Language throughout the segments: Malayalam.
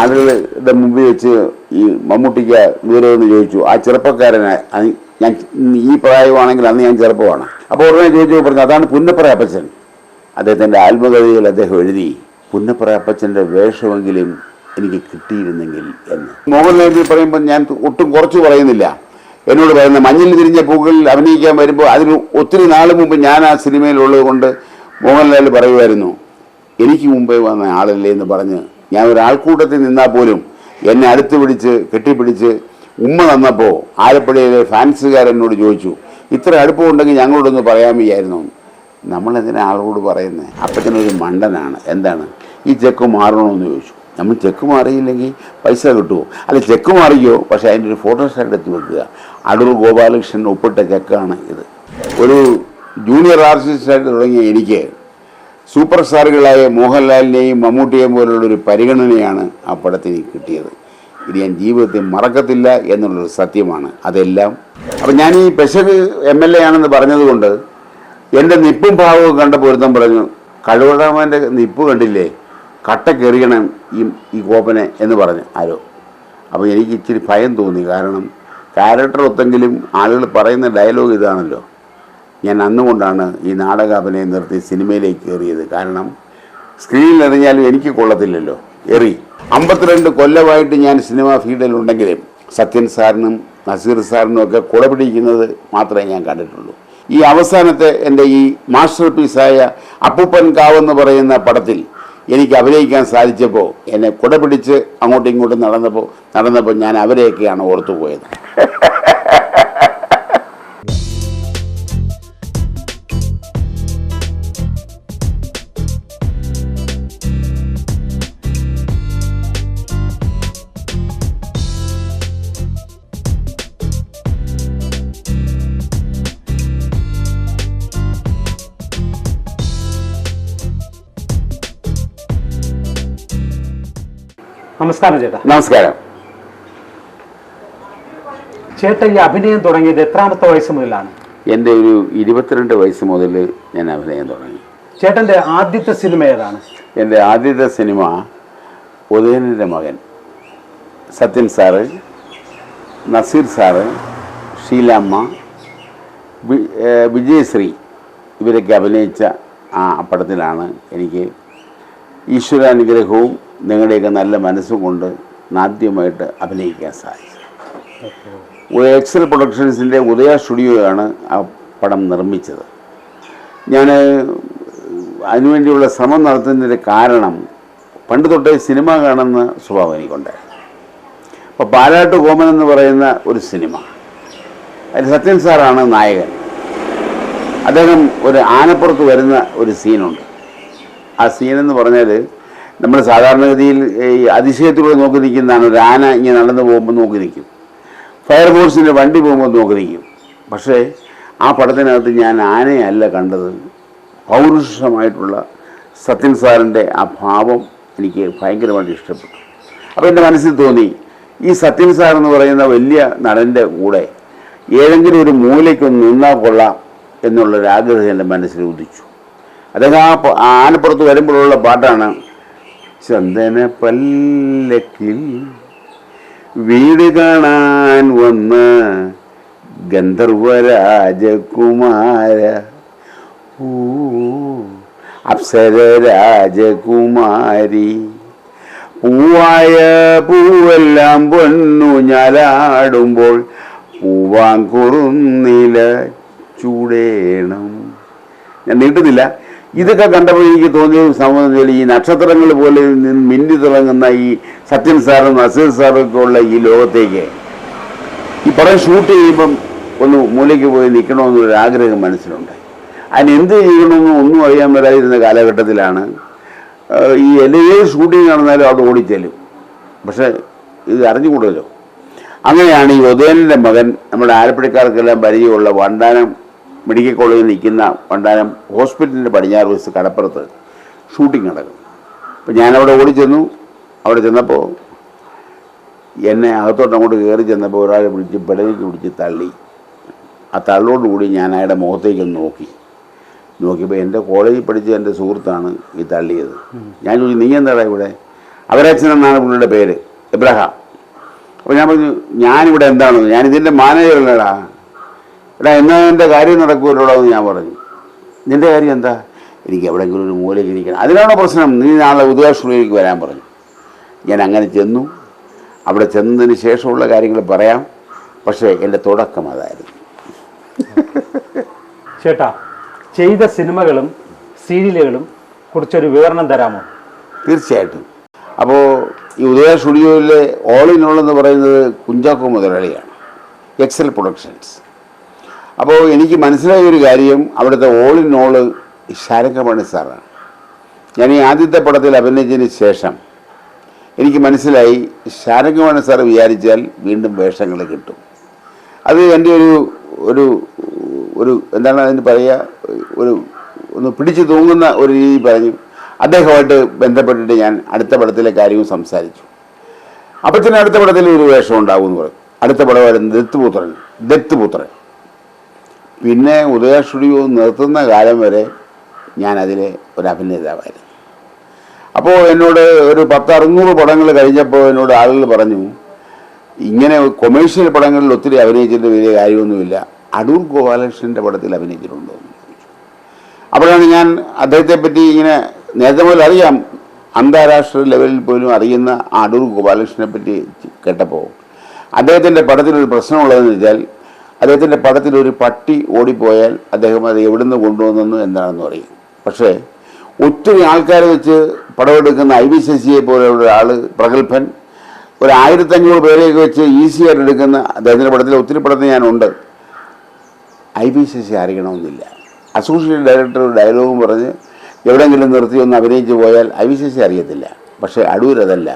ആളുകളുടെ മുമ്പിൽ വെച്ച് ഈ മമ്മൂട്ടിക്ക് വിവരമെന്ന് ചോദിച്ചു. ആ ചെറുപ്പക്കാരനെ ഞാൻ ഈ പ്രായമാണെങ്കിൽ അന്ന് ഞാൻ ചെറുപ്പമാണ്. അപ്പോൾ ഉടനെ ചോദിച്ചു പറഞ്ഞു അതാണ് പുന്നപ്രയപ്പച്ചൻ അദ്ദേഹത്തിന്റെ ആത്മകഥയിൽ അദ്ദേഹം എഴുതി പുന്നപ്രയപ്പച്ചന്റെ വേഷമെങ്കിലും എനിക്ക് കിട്ടിയിരുന്നെങ്കിൽ എന്ന്. മോഹൻലാലിനെ പറയുമ്പോൾ ഞാൻ ഒട്ടും കുറച്ച് പറയുന്നില്ല. എന്നോട് പറയുന്ന മഞ്ഞിൽ തിരിഞ്ഞ പൂക്കളിൽ അഭിനയിക്കാൻ വരുമ്പോൾ അതിന് ഒത്തിരി നാൾ മുമ്പ് ഞാൻ ആ സിനിമയിലുള്ളത് കൊണ്ട് മോഹൻലാൽ പറയുമായിരുന്നു എനിക്ക് മുമ്പേ വന്ന ആളല്ലേ എന്ന് പറഞ്ഞ് ഞാൻ ഒരു ആൾക്കൂട്ടത്തിൽ നിന്നാൽ പോലും എന്നെ അടുത്ത് പിടിച്ച് കെട്ടിപ്പിടിച്ച് ഉമ്മ തന്നപ്പോൾ ആലപ്പുഴയിലെ ഫാൻസുകാരെന്നോട് ചോദിച്ചു ഇത്ര അടുപ്പമുണ്ടെങ്കിൽ ഞങ്ങളോടൊന്ന് പറയാൻ വയ്യായിരുന്നു. നമ്മളെന്തിനാ ആളോട് പറയുന്നത് അപ്പച്ചനൊരു മണ്ടനാണ്. എന്താണ്? ഈ ചെക്ക് മാറണമെന്ന് ചോദിച്ചു. നമ്മൾ ചെക്ക് മാറിയില്ലെങ്കിൽ പൈസ കിട്ടുമോ അല്ല ചെക്ക് മാറിയോ പക്ഷേ അതിന്റെ ഒരു ഫോട്ടോസ്റ്റാറ്റ് എടുത്ത് വെക്കുക. അടൂർ ഗോപാലകൃഷ്ണൻ ഒപ്പിട്ട ചെക്കാണ് ഇത്. ഒരു ജൂനിയർ ആർട്ടിസ്റ്റായിട്ട് തുടങ്ങിയ എനിക്ക് സൂപ്പർ സ്റ്റാറുകളായ മോഹൻലാലിനെയും മമ്മൂട്ടിയെയും പോലുള്ള ഒരു പരിഗണനയാണ് ആ പടത്തിന് കിട്ടിയത്. ഇത് ഞാൻ ജീവിതത്തിൽ മറക്കത്തില്ല എന്നുള്ളൊരു സത്യമാണ്. അതെല്ലാം. അപ്പം ഞാൻ ഈ പെശക് എം എൽ എ ആണെന്ന് പറഞ്ഞതുകൊണ്ട് എന്റെ നിപ്പും ഭാവവും കണ്ട പൊരുത്തം പറഞ്ഞു കഴിവറാമന്റെ നിപ്പ് കണ്ടില്ലേ? കട്ട കെറിയണം ഈ ഈ കോപ്പനെ എന്ന് പറഞ്ഞു ആരോ. അപ്പോൾ എനിക്ക് ഇച്ചിരി ഭയം തോന്നി. കാരണം ക്യാരക്ടർ ഒത്തെങ്കിലും ആളുകൾ പറയുന്ന ഡയലോഗ് ഇതാണല്ലോ. ഞാൻ അന്നുകൊണ്ടാണ് ഈ നാടക അഭിനയം നിർത്തി സിനിമയിലേക്ക് കയറിയത്. കാരണം സ്ക്രീനിൽ എറിഞ്ഞാലും എനിക്ക് കൊള്ളത്തില്ലല്ലോ. എറി. അമ്പത്തിരണ്ട് കൊല്ലമായിട്ട് ഞാൻ സിനിമാ ഫീൽഡിലുണ്ടെങ്കിലും സത്യൻ സാറിനും നസീർ സാറിനും ഒക്കെ കുട പിടിക്കുന്നത് മാത്രമേ ഞാൻ കണ്ടിട്ടുള്ളൂ. ഈ അവസാനത്തെ എന്റെ ഈ മാസ്റ്റർ പീസായ അപ്പൂപ്പൻ കാവെന്ന് പറയുന്ന പടത്തിൽ എനിക്ക് അഭിനയിക്കാൻ സാധിച്ചപ്പോൾ എന്നെ കുട പിടിച്ച് അങ്ങോട്ടും ഇങ്ങോട്ടും നടന്നപ്പോൾ നടന്നപ്പോൾ ഞാൻ അവരെയൊക്കെയാണ് ഓർത്തു പോയത് നമസ്കാരം ചേട്ടാ. നമസ്കാരം. ചേട്ടാ ഈ അഭിനയം തുടങ്ങിയത് എത്രാമത്തെ വയസ്സ് മുതലാണ്? എന്റെ ഒരു ഇരുപത്തിരണ്ട് വയസ്സ് മുതൽ ഞാൻ അഭിനയം തുടങ്ങി. ചേട്ടന്റെ ആദ്യത്തെ സിനിമ ഏതാണ്? എന്റെ ആദ്യത്തെ സിനിമ ഉദയനന്റെ മകൻ. സത്യൻ സാറ് നസീർ സാറ് ഷീലാമ്മ വിജയശ്രീ ഇവരൊക്കെ അഭിനയിച്ച ആ പടത്തിലാണ് എനിക്ക് ഈശ്വരാനുഗ്രഹവും നിങ്ങളുടെയൊക്കെ നല്ല മനസ്സും കൊണ്ട് ആദ്യമായിട്ട് അഭിനയിക്കാൻ സാധിച്ചു എക്സൽ പ്രൊഡക്ഷൻസിന്റെ ഉദയ സ്റ്റുഡിയോയാണ് ആ പടം നിർമ്മിച്ചത്. ഞാൻ അതിനുവേണ്ടിയുള്ള ശ്രമം നടത്തുന്നതിന്റെ കാരണം പണ്ട് തൊട്ടേ സിനിമ കാണുന്ന സ്വഭാവം എനിക്കുണ്ട് അപ്പോൾ പാലാട്ട് കോമൻ എന്ന് പറയുന്ന ഒരു സിനിമ. അതിൽ സത്യൻ സാറാണ് നായകൻ. അദ്ദേഹം ഒരു ആനപ്പുറത്ത് വരുന്ന ഒരു സീനുണ്ട്. ആ എന്ന് പറഞ്ഞാൽ നമ്മൾ സാധാരണഗതിയിൽ ഈ അതിശയത്തിലൂടെ നോക്കി നിൽക്കുന്നതാണ് ഒരു ആന ഇങ്ങനെ നടന്നു പോകുമ്പോൾ നോക്കി നിൽക്കും ഫയർഫോഴ്സിന്റെ വണ്ടി പോകുമ്പോൾ നോക്കി നിൽക്കും പക്ഷേ ആ പടത്തിനകത്ത് ഞാൻ ആനയല്ല കണ്ടത്. പൗരുഷമായിട്ടുള്ള സത്യൻ സാറിന്റെ ആ ഭാവം എനിക്ക് ഭയങ്കരമായിട്ട് ഇഷ്ടപ്പെട്ടു. അപ്പോൾ എന്റെ മനസ്സിൽ തോന്നി ഈ സത്യൻ സാർ എന്ന് പറയുന്ന വലിയ നടന്റെ കൂടെ ഏതെങ്കിലും ഒരു മൂലയ്ക്കൊന്ന് നിന്നാൽ കൊള്ളാം എന്നുള്ളൊരാഗ്രഹം എന്റെ മനസ്സിൽ ഉദിച്ചു. അദ്ദേഹം ആ ആനപ്പുറത്ത് വരുമ്പോഴുള്ള പാട്ടാണ്. ചന്ദന പല്ലക്കിൽ വീട് കാണാൻ വന്ന ഗന്ധർവരാജകുമാര. അപ്സര രാജകുമാരി പൂവായ പൂവെല്ലാം പൊന്നു ഞാലാടുമ്പോൾ പൂവാങ്കുറുന്നില ചൂടേണം. ഞാൻ നീട്ടുന്നില്ല. ഇതൊക്കെ കണ്ടപ്പോൾ എനിക്ക് തോന്നിയ സംബന്ധം വെച്ചാൽ ഈ നക്ഷത്രങ്ങൾ പോലെ നിന്ന് മിന്നി തിളങ്ങുന്ന ഈ സത്യൻ സാറും നസീർ സാറും ഒക്കെ ഉള്ള ഈ ലോകത്തേക്ക് ഈ പടം ഷൂട്ട് ചെയ്യുമ്പം ഒന്ന് മൂലയ്ക്ക് പോയി നിൽക്കണമെന്നൊരു ആഗ്രഹം മനസ്സിലുണ്ട്. അതിനെന്ത് ചെയ്യണമെന്ന് ഒന്നും അറിയാൻ വരാതിരുന്ന കാലഘട്ടത്തിലാണ്. ഈ എല്ലാ ഷൂട്ടിംഗ് നടന്നാലും അത് ഓടിച്ചെല്ലും പക്ഷേ ഇത് അറിഞ്ഞുകൂടല്ലോ. അങ്ങനെയാണ് ഈ ഉദയനന്റെ മകൻ നമ്മുടെ ആലപ്പുഴക്കാർക്കെല്ലാം പരിചയമുള്ള വണ്ടാനം മെഡിക്കൽ കോളേജിൽ നിൽക്കുന്ന വണ്ടാനം ഹോസ്പിറ്റലിന്റെ പടിഞ്ഞാറ് വശത്ത് കടപ്പുറത്ത് ഷൂട്ടിംഗ് നടക്കും. അപ്പോൾ ഞാനവിടെ ഓടി ചെന്നു. അവിടെ ചെന്നപ്പോൾ എന്നെ അകത്തോട്ട് അങ്ങോട്ട് കയറി ചെന്നപ്പോൾ ഒരാൾ പിടിച്ച് പിടലേക്ക് പിടിച്ച് തള്ളി. ആ തള്ളോടുകൂടി ഞാൻ അയാളുടെ മുഖത്തേക്ക് നോക്കി. നോക്കിയപ്പോൾ എന്റെ കോളേജിൽ പഠിച്ച എന്റെ സുഹൃത്താണ് ഈ തള്ളിയത്. ഞാൻ ചോദിച്ചു നീ എന്താടാ ഇവിടെ? അവരച്ഛൻ എന്നാണ് പുള്ളിയുടെ പേര്. എബ്രഹാം അപ്പോൾ ഞാൻ പറഞ്ഞു ഞാനിവിടെ എന്താണെന്ന്? ഞാൻ ഇതിന്റെ മാനേജറല്ലടാ. എടാ എന്നാ എന്റെ കാര്യം നടക്കുമല്ലോടാ എന്ന് ഞാൻ പറഞ്ഞു. നിന്റെ കാര്യം എന്താ? എനിക്ക് എവിടെയെങ്കിലും ഒരു മൂലയ്ക്ക് ഇരിക്കണം. അതിനാണോ പ്രശ്നം? നീ നാളെ ഉദയാശ്രീയിലേക്ക് വരാൻ പറഞ്ഞു. ഞാൻ അങ്ങനെ ചെന്നു. അവിടെ ചെന്നതിന് ശേഷമുള്ള കാര്യങ്ങൾ പറയാം. പക്ഷേ എന്റെ തുടക്കം അതായിരുന്നു. ചേട്ടാ ചെയ്ത സിനിമകളും സീരിയലുകളും കുറിച്ചൊരു വിവരണം തരാമോ? തീർച്ചയായിട്ടും. അപ്പോൾ ഈ ഉദയ സ്റ്റുഡിയോയിലെ ഓൾ ഇൻ ഓൾ എന്ന് പറയുന്നത് കുഞ്ചാക്കോ മുതലാളിയാണ്. Excel productions. അപ്പോൾ എനിക്ക് മനസ്സിലായ ഒരു കാര്യം അവിടുത്തെ ഓൾ ഇൻ ഓൾ ശാരംഗമണി സാറാണ്. ഞാൻ ഈ ആദ്യത്തെ പടത്തിൽ അഭിനയിച്ചതിന് ശേഷം എനിക്ക് മനസ്സിലായി ശാരംഗമണി സാർ വിചാരിച്ചാൽ വീണ്ടും വേഷങ്ങൾ കിട്ടും. അത് എന്റെ ഒരു ഒരു ഒരു എന്താണ് അതിന് പറയുക ഒരു ഒന്ന് പിടിച്ചു തൂങ്ങുന്ന ഒരു രീതി പറഞ്ഞു. അദ്ദേഹമായിട്ട് ബന്ധപ്പെട്ടിട്ട് ഞാൻ അടുത്ത പടത്തിലെ കാര്യവും സംസാരിച്ചു. അപ്പത്തിന് അടുത്ത പടത്തിൽ ഒരു വേഷം ഉണ്ടാവും എന്ന് പറയും അടുത്ത പടമായിരുന്നു ദത്തുപുത്രൻ ദത്തുപുത്രൻ. പിന്നെ ഉദയ സ്റ്റുഡിയോ നിർത്തുന്ന കാലം വരെ ഞാൻ അതിലെ ഒരു അഭിനേതാവായിരുന്നു. അപ്പോൾ എന്നോട് ഒരു പത്തറുന്നൂറ് പടങ്ങൾ കഴിഞ്ഞപ്പോൾ എന്നോട് ആളുകൾ പറഞ്ഞു ഇങ്ങനെ കൊമേഴ്ഷ്യൽ പടങ്ങളിൽ ഒത്തിരി അഭിനയിച്ചിട്ട് വലിയ കാര്യമൊന്നുമില്ല. അടൂർ ഗോപാലകൃഷ്ണന്റെ പടത്തിൽ അഭിനയിച്ചിട്ടുണ്ടോ? അപ്പോഴാണ് ഞാൻ അദ്ദേഹത്തെ പറ്റി ഇങ്ങനെ നേരത്തെ മുതൽ അറിയാം. അന്താരാഷ്ട്ര ലെവലിൽ പോലും അറിയുന്ന അടൂർ ഗോപാലകൃഷ്ണനെ പറ്റി കേട്ടപ്പോൾ അദ്ദേഹത്തിന്റെ പടത്തിലൊരു പ്രശ്നമുള്ളതെന്ന് വെച്ചാൽ അദ്ദേഹത്തിന്റെ പടത്തിൽ ഒരു പട്ടി ഓടിപ്പോയാൽ അദ്ദേഹം അത് എവിടെ നിന്ന് കൊണ്ടുവന്നു എന്താണെന്ന് പറയും പക്ഷേ ഒത്തിരി ആൾക്കാരെ വെച്ച് പടമെടുക്കുന്ന ഐ വി ശശിയെ പോലെയുള്ള ഒരാൾ പ്രഗത്ഭൻ ഒരു ആയിരത്തഞ്ഞൂറ് പേരെയൊക്കെ വെച്ച് ഈസി ആയിട്ട് എടുക്കുന്ന അദ്ദേഹത്തിന്റെ പടത്തിൽ ഒത്തിരി പടത്തിൽ ഞാനുണ്ട്. ഐ സി സി അറിയണമെന്നില്ല. അസോസിയേറ്റ് ഡയറക്ടർ ഡയലോഗും പറഞ്ഞ് എവിടെയെങ്കിലും നിർത്തി ഒന്ന് അഭിനയിച്ച് പോയാൽ ഐ സി സി അറിയത്തില്ല. പക്ഷേ അടൂർ അതല്ല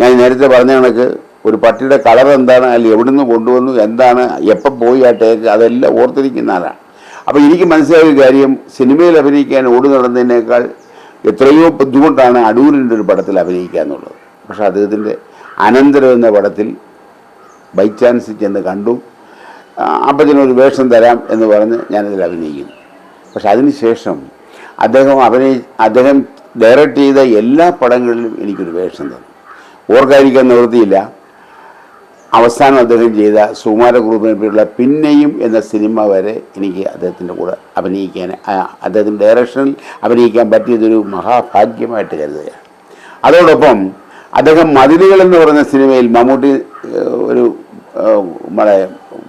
ഞാൻ നേരത്തെ പറഞ്ഞ കണക്ക് ഒരു പട്ടിയുടെ കളർ എന്താണ്? അല്ലെങ്കിൽ എവിടുന്ന് കൊണ്ടുവന്നു? എന്താണ്? എപ്പോൾ പോയി ആ ടേക്ക്? അതെല്ലാം ഓർത്തിരിക്കുന്ന ആളാണ്. അപ്പോൾ എനിക്ക് മനസ്സിലായ കാര്യം സിനിമയിൽ അഭിനയിക്കാൻ ഓടി നടന്നതിനേക്കാൾ എത്രയോ ബുദ്ധിമുട്ടാണ് അടൂരിന്റെ ഒരു പടത്തിൽ അഭിനയിക്കുക എന്നുള്ളത്. പക്ഷേ അദ്ദേഹത്തിന്റെ അനന്തരം എന്ന പടത്തിൽ ബൈ ചാൻസ് ചെന്ന് കണ്ടു. അപ്പത്തിനൊരു വേഷം തരാം എന്ന് പറഞ്ഞ് ഞാനതിൽ അഭിനയിക്കുന്നു. പക്ഷെ അതിനുശേഷം അദ്ദേഹം അഭിനയി അദ്ദേഹം ഡയറക്റ്റ് ചെയ്ത എല്ലാ പടങ്ങളിലും എനിക്കൊരു വേഷം തന്നു. ഓർക്കാതിരിക്കാൻ നിവൃത്തിയില്ല. അവസാനം അദ്ദേഹം ചെയ്ത സുകുമാര ഗ്രൂപ്പിനെ പേരുള്ള പിന്നെയും എന്ന സിനിമ വരെ എനിക്ക് അദ്ദേഹത്തിന്റെ കൂടെ അഭിനയിക്കാൻ അദ്ദേഹത്തിന്റെ ഡയറക്ഷനിൽ അഭിനയിക്കാൻ പറ്റിയതൊരു മഹാഭാഗ്യമായിട്ട് കരുതുകയാണ്. അതോടൊപ്പം അദ്ദേഹം മതിലുകൾ എന്ന് പറയുന്ന സിനിമയിൽ മമ്മൂട്ടി ഒരു നമ്മളെ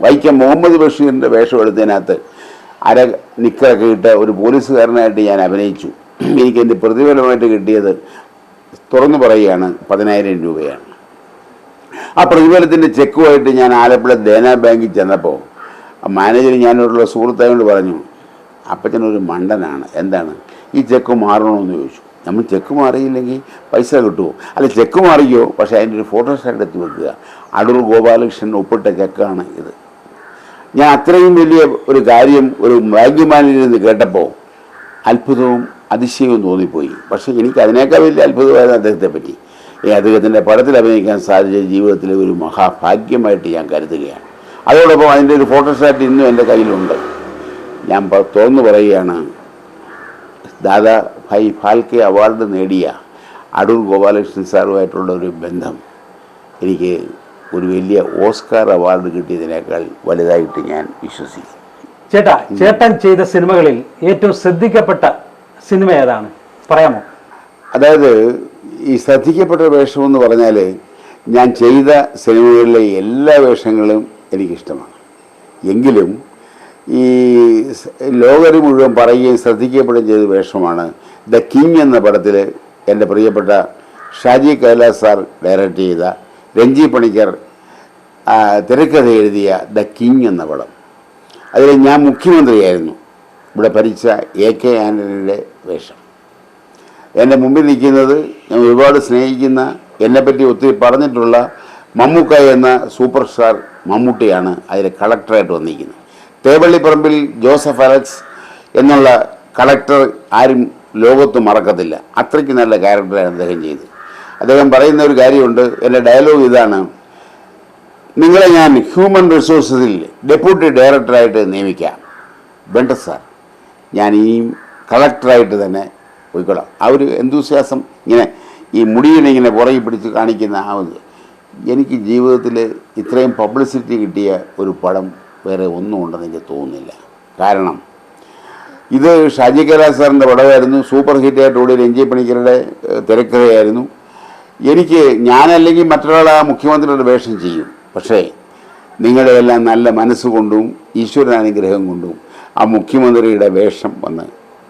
വൈക്കം മുഹമ്മദ് ബഷീറിന്റെ വേഷം എടുത്തതിനകത്ത് അര നിക്കറൊക്കെ ഇട്ട് ഒരു പോലീസുകാരനായിട്ട് ഞാൻ അഭിനയിച്ചു. എനിക്ക് എന്റെ പ്രതിഫലമായിട്ട് കിട്ടിയത് തുറന്നു പറയുകയാണ് പതിനായിരം രൂപയാണ്. ആ പ്രതിഫലത്തിന്റെ ചെക്കുമായിട്ട് ഞാൻ ആലപ്പുഴ ദേന ബാങ്കിൽ ചെന്നപ്പോൾ മാനേജർ ഞാനോടുള്ള സുഹൃത്തായോണ്ട് പറഞ്ഞു അപ്പച്ചനൊരു മണ്ടനാണ്. എന്താണ്? ഈ ചെക്ക് മാറണമെന്ന് ചോദിച്ചു. നമ്മൾ ചെക്ക് മാറിയില്ലെങ്കിൽ പൈസ കിട്ടുമോ അല്ല ചെക്ക് മാറിയോ പക്ഷേ അതിന്റെ ഒരു ഫോട്ടോസ്റ്റാറ്റ് എത്തി വെക്കുക. അടൂർ ഗോപാലകൃഷ്ണൻ ഒപ്പിട്ട ചെക്കാണ് ഇത്. ഞാൻ അത്രയും വലിയ ഒരു കാര്യം ഒരു ബാങ്ക് മാനേജറിൽ നിന്ന് കേട്ടപ്പോൾ അത്ഭുതവും അതിശയവും തോന്നിപ്പോയി. പക്ഷേ എനിക്ക് അതിനേക്കാൾ വലിയ അത്ഭുതമായിരുന്നു അദ്ദേഹത്തെ പറ്റി അദ്ദേഹത്തിന്റെ പടത്തിൽ അഭിനയിക്കാൻ സാധിച്ച ജീവിതത്തിലെ ഒരു മഹാഭാഗ്യമായിട്ട് ഞാൻ കരുതുകയാണ്. അതോടൊപ്പം അതിന്റെ ഒരു ഫോട്ടോസ്റ്റാറ്റ് ഇന്നും എന്റെ കയ്യിലുണ്ട്. ഞാൻ തോന്നു തുറന്നു പറയുകയാണ് ദാദാ ഭായ് ഫാൽക്കെ അവാർഡ് നേടിയ അടൂർ ഗോപാലകൃഷ്ണൻ സാറുമായിട്ടുള്ള ഒരു ബന്ധം എനിക്ക് ഒരു വലിയ ഓസ്കാർ അവാർഡ് കിട്ടിയതിനേക്കാൾ വലുതായിട്ട് ഞാൻ വിശ്വസിക്കും ചേട്ടാ ചേട്ടൻ ചെയ്ത സിനിമകളിൽ ഏറ്റവും ശ്രദ്ധിക്കപ്പെട്ട സിനിമ ഏതാണ്? പറയാമോ? അതായത് ഈ ശ്രദ്ധിക്കപ്പെട്ട വേഷം എന്ന് പറഞ്ഞാൽ ഞാൻ ചെയ്ത സിനിമകളിലെ എല്ലാ വേഷങ്ങളും എനിക്കിഷ്ടമാണ്. എങ്കിലും ഈ സ് ലോകർ മുഴുവൻ പറയുകയും ശ്രദ്ധിക്കപ്പെടുകയും ചെയ്ത വേഷമാണ് ദ കിങ് എന്ന പടത്തിൽ എന്റെ പ്രിയപ്പെട്ട ഷാജി കൈലാസ് സാർ ഡയറക്റ്റ് ചെയ്ത രഞ്ജി പണിക്കർ തിരക്കഥ എഴുതിയ ദ കിങ് എന്ന പടം. അതിൽ ഞാൻ മുഖ്യമന്ത്രിയായിരുന്നു. ഇവിടെ ഭരിച്ച എ കെ ആന്റണിയുടെ വേഷം. എന്റെ മുമ്പിൽ നിൽക്കുന്നത് ഞാൻ ഒരുപാട് സ്നേഹിക്കുന്ന എന്നെപ്പറ്റി ഒത്തിരി പറഞ്ഞിട്ടുള്ള മമ്മൂക്ക എന്ന സൂപ്പർ സ്റ്റാർ മമ്മൂട്ടിയാണ് അതിലെ കളക്ടറായിട്ട് വന്നിരിക്കുന്നത്. തേവള്ളിപ്പറമ്പിൽ ജോസഫ് അലക്സ് എന്നുള്ള കളക്ടർ ആരും ലോകത്ത് മറക്കത്തില്ല. അത്രയ്ക്ക് നല്ല ക്യാരക്ടറാണ് അദ്ദേഹം ചെയ്തത്. അദ്ദേഹം പറയുന്ന ഒരു കാര്യമുണ്ട് എന്റെ ഡയലോഗ് ഇതാണ്. നിങ്ങളെ ഞാൻ ഹ്യൂമൻ റിസോഴ്സസിൽ ഡെപ്യൂട്ടി ഡയറക്ടറായിട്ട് നിയമിക്കാം. വേണ്ട സാർ ഞാൻ ഇനിയും കളക്ടറായിട്ട് തന്നെ പോയിക്കോളാം. ആ ഒരു എന്തുസ്യാസം ഇങ്ങനെ ഈ മുടിയിനെ ഇങ്ങനെ പുറകെ പിടിച്ച് കാണിക്കുന്ന ആ ഒരു എനിക്ക് ജീവിതത്തിൽ ഇത്രയും പബ്ലിസിറ്റി കിട്ടിയ ഒരു പടം വേറെ ഒന്നും ഉണ്ടെന്ന് എനിക്ക് തോന്നുന്നില്ല. കാരണം ഇത് ഷാജി കൈലാസ് സാറിന്റെ പടമായിരുന്നു. സൂപ്പർ ഹിറ്റായിട്ട് ഓടിയ രഞ്ജി പണിക്കരുടെ തിരക്കഥയായിരുന്നു. എനിക്ക് ഞാനല്ലെങ്കിൽ മറ്റൊരാൾ ആ മുഖ്യമന്ത്രിയുടെ വേഷം ചെയ്യും. പക്ഷേ നിങ്ങളുടെ എല്ലാം നല്ല മനസ്സുകൊണ്ടും ഈശ്വരനുഗ്രഹം കൊണ്ടും ആ മുഖ്യമന്ത്രിയുടെ വേഷം വന്ന്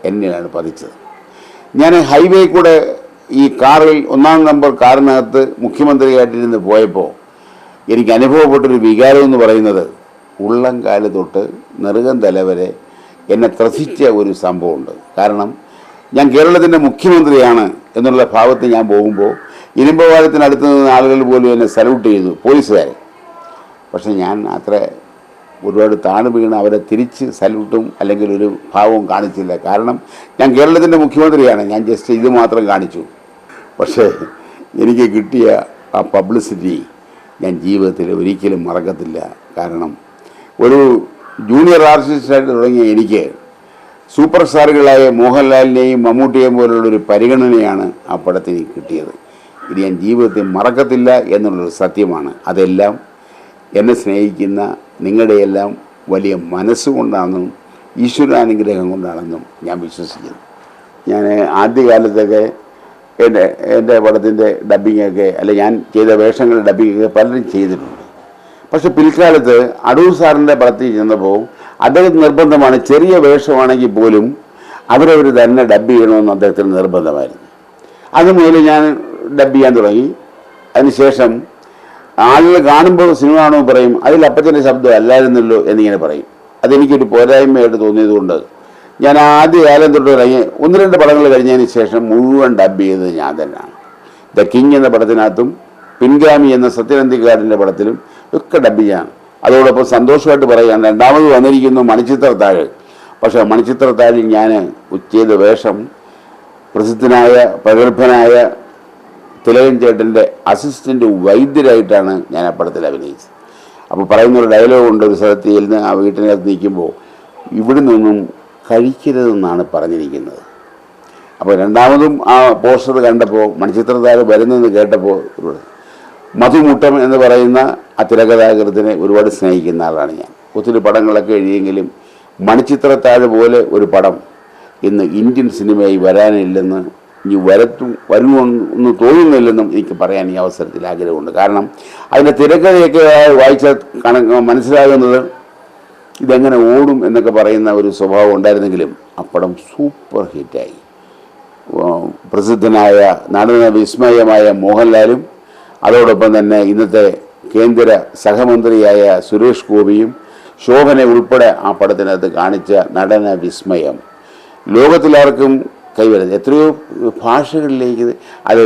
എന്നെയാണ് പതിച്ചത്. ഞാൻ ഹൈവേ കൂടെ ഈ കാറിൽ ഒന്നാം നമ്പർ കാറിനകത്ത് മുഖ്യമന്ത്രിയായിട്ടിരുന്ന് പോയപ്പോൾ എനിക്ക് അനുഭവപ്പെട്ടൊരു വികാരം എന്ന് പറയുന്നത് ഉള്ളം കാൽ തൊട്ട് നെറുകം തല വരെ എന്നെ ത്രസിച്ച ഒരു സംഭവമുണ്ട്. കാരണം ഞാൻ കേരളത്തിന്റെ മുഖ്യമന്ത്രിയാണ് എന്നുള്ള ഭാവത്തിൽ ഞാൻ പോകുമ്പോൾ ഇരുമ്പവാരത്തിനടുത്ത് നിന്ന് ആളുകൾ പോലും എന്നെ സല്യൂട്ട് ചെയ്തു പോലീസുകാരെ. പക്ഷെ ഞാൻ അത്ര ഒരുപാട് താണു വീണ് അവരെ തിരിച്ച് സല്യൂട്ടും അല്ലെങ്കിൽ ഒരു ഭാവവും കാണിച്ചില്ല. കാരണം ഞാൻ കേരളത്തിന്റെ മുഖ്യമന്ത്രിയാണ്. ഞാൻ ജസ്റ്റ് ഇത് മാത്രം കാണിച്ചു. പക്ഷേ എനിക്ക് കിട്ടിയ ആ പബ്ലിസിറ്റി ഞാൻ ജീവിതത്തിൽ ഒരിക്കലും മറക്കത്തില്ല. കാരണം ഒരു ജൂനിയർ ആർട്ടിസ്റ്റായിട്ട് തുടങ്ങിയ എനിക്ക് സൂപ്പർ സ്റ്റാറുകളായ മോഹൻലാലിനെയും മമ്മൂട്ടിയെയും പോലുള്ളൊരു പരിഗണനയാണ് ആ പടത്തിന് കിട്ടിയത്. ഇത് ഞാൻ ജീവിതത്തിൽ മറക്കത്തില്ല എന്നുള്ളൊരു സത്യമാണ്. അതെല്ലാം എന്നെ സ്നേഹിക്കുന്ന നിങ്ങളുടെയെല്ലാം വലിയ മനസ്സുകൊണ്ടാണെന്നും ഈശ്വരാനുഗ്രഹം കൊണ്ടാണെന്നും ഞാൻ വിശ്വസിക്കുന്നു. ഞാൻ ആദ്യകാലത്തൊക്കെ എന്റെ എന്റെ പടത്തിന്റെ ഡബ്ബിങ്ങൊക്കെ അല്ലെ ഞാൻ ചെയ്ത വേഷങ്ങളുടെ ഡബ്ബിങ്ങൊക്കെ പലരും ചെയ്തിട്ടുണ്ട്. പക്ഷെ പിൽക്കാലത്ത് അടൂർ സാറിന്റെ പടത്തിൽ ചെന്നപ്പോൾ അദ്ദേഹം നിർബന്ധമാണ് ചെറിയ വേഷമാണെങ്കിൽ പോലും അവരവർ തന്നെ ഡബ് ചെയ്യണമെന്ന് അദ്ദേഹത്തിന് നിർബന്ധമായിരുന്നു. അതുമുതൽ ഞാൻ ഡബ് ചെയ്യാൻ തുടങ്ങി. അതിനുശേഷം ആളുകൾ കാണുമ്പോൾ സിനിമ കാണുമ്പോൾ പറയും അതിൽ അപ്പച്ചന്റെ ശബ്ദം അല്ലായിരുന്നല്ലോ എന്നിങ്ങനെ പറയും. അതെനിക്കൊരു പോരായ്മയായിട്ട് തോന്നിയതുകൊണ്ട് ഞാൻ ആദ്യ കാലം തൊട്ട് ഒന്ന് രണ്ട് പടങ്ങൾ കഴിഞ്ഞതിന് ശേഷം മുഴുവൻ ഡബ് ചെയ്തത് ഞാൻ തന്നെയാണ്. ദ കിങ് എന്ന പടത്തിനകത്തും പിൻഗാമി എന്ന സത്യനന്ദിക്കാടിന്റെ പടത്തിലും ഒക്കെ ഡബ് ചെയ്യാൻ അതോടൊപ്പം സന്തോഷമായിട്ട് പറയാൻ രണ്ടാമത് വന്നിരിക്കുന്നു മണിച്ചിത്രത്താഴ്. പക്ഷേ മണിച്ചിത്രത്താഴിൽ ഞാൻ ചെയ്ത വേഷം പ്രസിദ്ധനായ പ്രഗത്ഭനായ തിലകൻ ചേട്ടന്റെ അസിസ്റ്റന്റ് വൈദ്യരായിട്ടാണ് ഞാൻ ആ പടത്തിൽ അഭിനയിച്ചത്. അപ്പോൾ പറയുന്ന ഒരു ഡയലോഗ് ഉണ്ട് ഒരു സ്ഥലത്ത് ചെല്ലുന്ന ആ വീട്ടിനകത്ത് നിൽക്കുമ്പോൾ ഇവിടെ നിന്നും കഴിക്കരുതെന്നാണ് പറഞ്ഞിരിക്കുന്നത്. അപ്പോൾ രണ്ടാമതും ആ പോസ്റ്റർ കണ്ടപ്പോൾ മണിച്ചിത്രതാരം വരുന്നെന്ന് കേട്ടപ്പോൾ മധുമുട്ടം എന്ന് പറയുന്ന ആ തിരകഥാകൃത്തിനെ ഒരുപാട് സ്നേഹിക്കുന്ന ആളാണ് ഞാൻ. ഒത്തിരി പടങ്ങളൊക്കെ എഴുതിയെങ്കിലും മണിച്ചിത്രത്താഴ് പോലെ ഒരു പടം ഇന്ന് ഇന്ത്യൻ സിനിമയായി വരാനില്ലെന്ന് ഇനി വരത്തും വരുമെന്ന് തോന്നുന്നില്ലെന്നും എനിക്ക് പറയാൻ ഈ അവസരത്തിൽ ആഗ്രഹമുണ്ട്. കാരണം അതിന്റെ തിരക്കഥയൊക്കെ വായിച്ച കണക്ക് മനസ്സിലാകുന്നത് ഇതെങ്ങനെ ഓടും എന്നൊക്കെ പറയുന്ന ഒരു സ്വഭാവം ഉണ്ടായിരുന്നെങ്കിലും ആ പടം സൂപ്പർ ഹിറ്റായി. പ്രസിദ്ധനായ നടന വിസ്മയമായ മോഹൻലാലും അതോടൊപ്പം തന്നെ ഇന്നത്തെ കേന്ദ്ര സഹമന്ത്രിയായ സുരേഷ് ഗോപിയും ശോഭനെ ഉൾപ്പെടെ ആ പടത്തിനകത്ത് കാണിച്ച നടന വിസ്മയം. ലോകത്തിലാർക്കും കൈവരുന്നത്. എത്രയോ ഭാഷകളിലേക്ക് അത്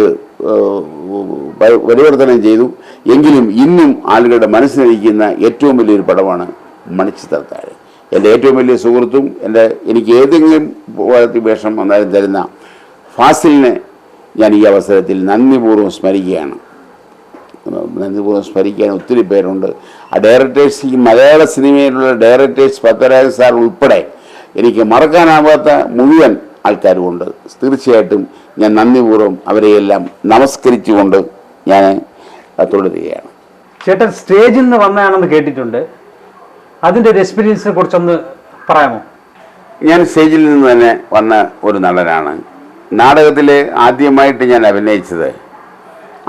പരിവർത്തനം ചെയ്തു. എങ്കിലും ഇന്നും ആളുകളുടെ മനസ്സിലിരിക്കുന്ന ഏറ്റവും വലിയൊരു പടമാണ് മണിച്ചിത്രത്താഴ് എന്റെ ഏറ്റവും വലിയ സുഹൃത്തും എന്റെ എനിക്ക് ഏതെങ്കിലും വേഷം വന്നാലും തരുന്ന ഫാസിലിനെ ഞാൻ ഈ അവസരത്തിൽ നന്ദിപൂർവം സ്മരിക്കുകയാണ്. നന്ദിപൂർവം സ്മരിക്കാൻ ഒത്തിരി പേരുണ്ട്. ആ ഡയറക്ടേഴ്സ് ഈ മലയാള സിനിമയിലുള്ള ഡയറക്ടേഴ്സ് പത്മരാജൻ സാർ ഉൾപ്പെടെ എനിക്ക് മറക്കാനാവാത്ത മുഴുവൻ ആൾക്കാരുമുണ്ട്. തീർച്ചയായിട്ടും ഞാൻ നന്ദിപൂർവം അവരെയെല്ലാം നമസ്കരിച്ചുകൊണ്ട് ഞാൻ തുടരുകയാണ്. ചേട്ടൻ സ്റ്റേജിൽ നിന്ന് വന്നതാണെന്ന് കേട്ടിട്ടുണ്ട്. അതിന്റെ ഒരു എക്സ്പീരിയൻസിനെ കുറിച്ചൊന്ന് പറയാമോ? ഞാൻ സ്റ്റേജിൽ നിന്ന് തന്നെ വന്ന ഒരു നടനാണ്. നാടകത്തിൽ ആദ്യമായിട്ട് ഞാൻ അഭിനയിച്ചത്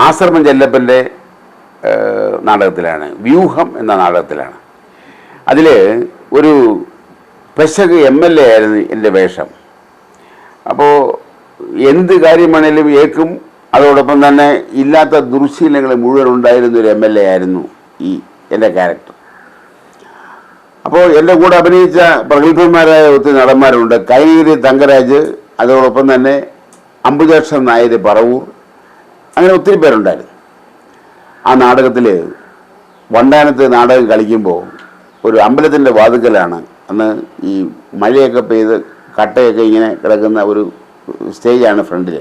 ആശ്രമം ചെല്ലപ്പന്റെ നാടകത്തിലാണ്. വ്യൂഹം എന്ന നാടകത്തിലാണ്. അതിൽ ഒരു പെശക് എം എൽ എ ആയിരുന്നു എന്റെ വേഷം. അപ്പോൾ എന്ത് കാര്യമാണേലും ഏക്കും അതോടൊപ്പം തന്നെ ഇല്ലാത്ത ദുർശീലങ്ങൾ മുഴുവൻ ഉണ്ടായിരുന്ന ഒരു എം എൽ എ ആയിരുന്നു ഈ എന്റെ ക്യാരക്ടർ അപ്പോൾ എന്റെ കൂടെ അഭിനയിച്ച പ്രഗത്ഭന്മാരായ ഒത്തിരി നടന്മാരുണ്ട്. കൈനഗിരി തങ്കരാജ് അതോടൊപ്പം തന്നെ അമ്പുജക്ഷൻ നായർ പറവൂർ അങ്ങനെ ഒത്തിരി പേരുണ്ടായിരുന്നു. ആ നാടകത്തിൽ വണ്ടാനത്ത് നാടകം കളിക്കുമ്പോൾ ഒരു അമ്പലത്തിന്റെ വാതുക്കലാണ് അന്ന് ഈ മഴയൊക്കെ പെയ്ത് കട്ടയൊക്കെ ഇങ്ങനെ കിടക്കുന്ന ഒരു സ്റ്റേജാണ് ഫ്രണ്ടിൽ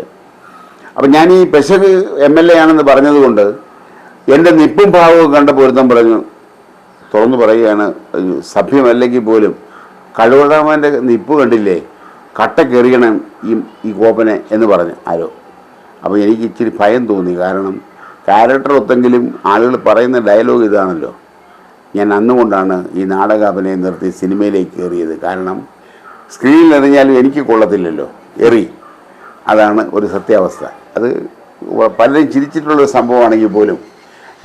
അപ്പം ഞാൻ ഈ പെശക് എം എൽ എ ആണെന്ന് പറഞ്ഞതുകൊണ്ട് എന്റെ നിപ്പും ഭാവവും കണ്ട പൊരുത്തം പറഞ്ഞു തുറന്നു പറയുകയാണ് സഭ്യമല്ലെങ്കിൽ പോലും കഴുവടാമന്റെ നിപ്പ് കണ്ടില്ലേ? കട്ട കെറിയണം ഈ ഈ കോപ്പനെ എന്ന് പറഞ്ഞു ആരോ. അപ്പോൾ എനിക്ക് ഇച്ചിരി ഭയം തോന്നി കാരണം ക്യാരക്ടർ ഒത്തെങ്കിലും ആളുകൾ പറയുന്ന ഡയലോഗ് ഇതാണല്ലോ. ഞാൻ അന്നുകൊണ്ടാണ് ഈ നാടക അഭിനയം നിർത്തി സിനിമയിലേക്ക് കയറിയത്. കാരണം സ്ക്രീനിൽ എറിഞ്ഞാലും എനിക്ക് കൊള്ളത്തില്ലല്ലോ. എറി. അതാണ് ഒരു സത്യാവസ്ഥ. അത് പലരും ചിരിച്ചിട്ടുള്ളൊരു സംഭവമാണെങ്കിൽ പോലും